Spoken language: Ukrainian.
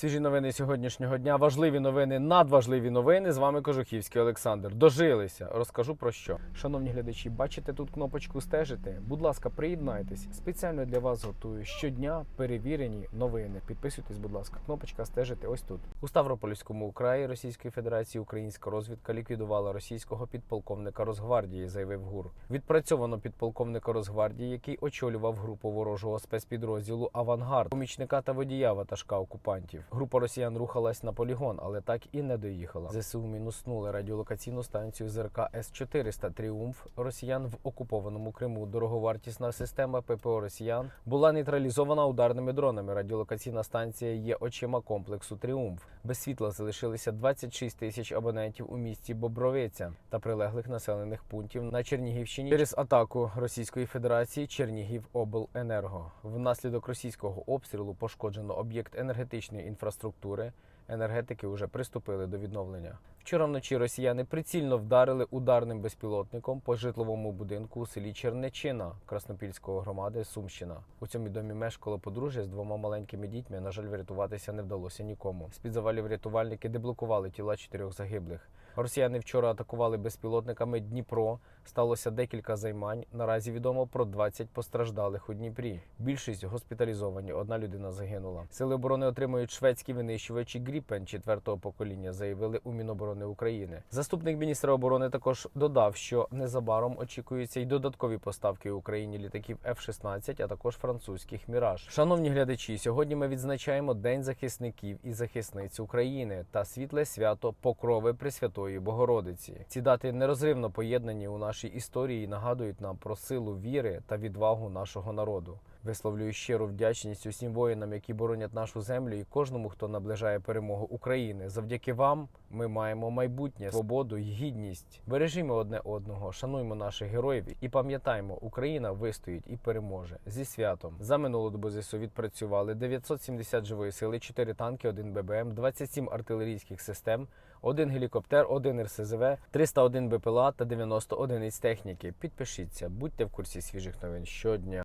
Свіжі новини сьогоднішнього дня, важливі новини, надважливі новини. З вами Кожухівський Олександр. Дожилися. Розкажу про що. Шановні глядачі, бачите тут кнопочку стежити? Будь ласка, приєднайтесь. Спеціально для вас готую щодня перевірені новини. Підписуйтесь, будь ласка. Кнопочка стежити ось тут. У Ставропольському краї Російської Федерації українська розвідка ліквідувала російського підполковника Росгвардії, заявив ГУР. Відпрацьовано підполковника Росгвардії, який очолював групу ворожого спецпідрозділу Авангард, помічника та водія ватажка окупантів. Група росіян рухалась на полігон, але так і не доїхала. ЗСУ мінуснули радіолокаційну станцію ЗРК С-400 Тріумф росіян в окупованому Криму. Дороговартісна система ППО Росіян була нейтралізована ударними дронами. Радіолокаційна станція є очима комплексу Тріумф. Без світла залишилися 26 тисяч абонентів у місті Бобровиця та прилеглих населених пунктів на Чернігівщині через атаку Російської Федерації Чернігівобленерго. Внаслідок російського обстрілу пошкоджено об'єкт енергетичної інфраструктури. Енергетики вже приступили до відновлення. Вчора вночі росіяни прицільно вдарили ударним безпілотником по житловому будинку у селі Чернечина Краснопільської громади Сумщина. У цьому домі мешкало подружжя з двома маленькими дітьми. На жаль, врятуватися не вдалося нікому. З під завалів рятувальники деблокували тіла чотирьох загиблих. Росіяни вчора атакували безпілотниками Дніпро. Сталося декілька займань. Наразі відомо про 20 постраждалих у Дніпрі. Більшість госпіталізовані. Одна людина загинула. Сили оборони отримують шведські винищувачі Гріпен четвертого покоління, заявили у Міноборони України. Заступник міністра оборони також додав, що незабаром очікуються й додаткові поставки Україні літаків F-16, а також французьких міраж. Шановні глядачі, сьогодні ми відзначаємо День захисників і захисниць України та світле свято Покрови Пресвятої Богородиці. Ці дати нерозривно поєднані у нашій історії і нагадують нам про силу віри та відвагу нашого народу. Висловлюю щиру вдячність усім воїнам, які боронять нашу землю, і кожному, хто наближає перемогу України. Завдяки вам ми маємо майбутнє, свободу і гідність. Бережімо одне одного, шануймо наших героїв і пам'ятаймо, Україна вистоїть і переможе зі святом. За минулу добу ЗСУ відпрацювали 970 живої сили, 4 танки, 1 ББМ, 27 артилерійських систем. Один гелікоптер, один РСЗВ, 301 БПЛА та 90 одиниць техніки. Підпишіться, будьте в курсі свіжих новин щодня.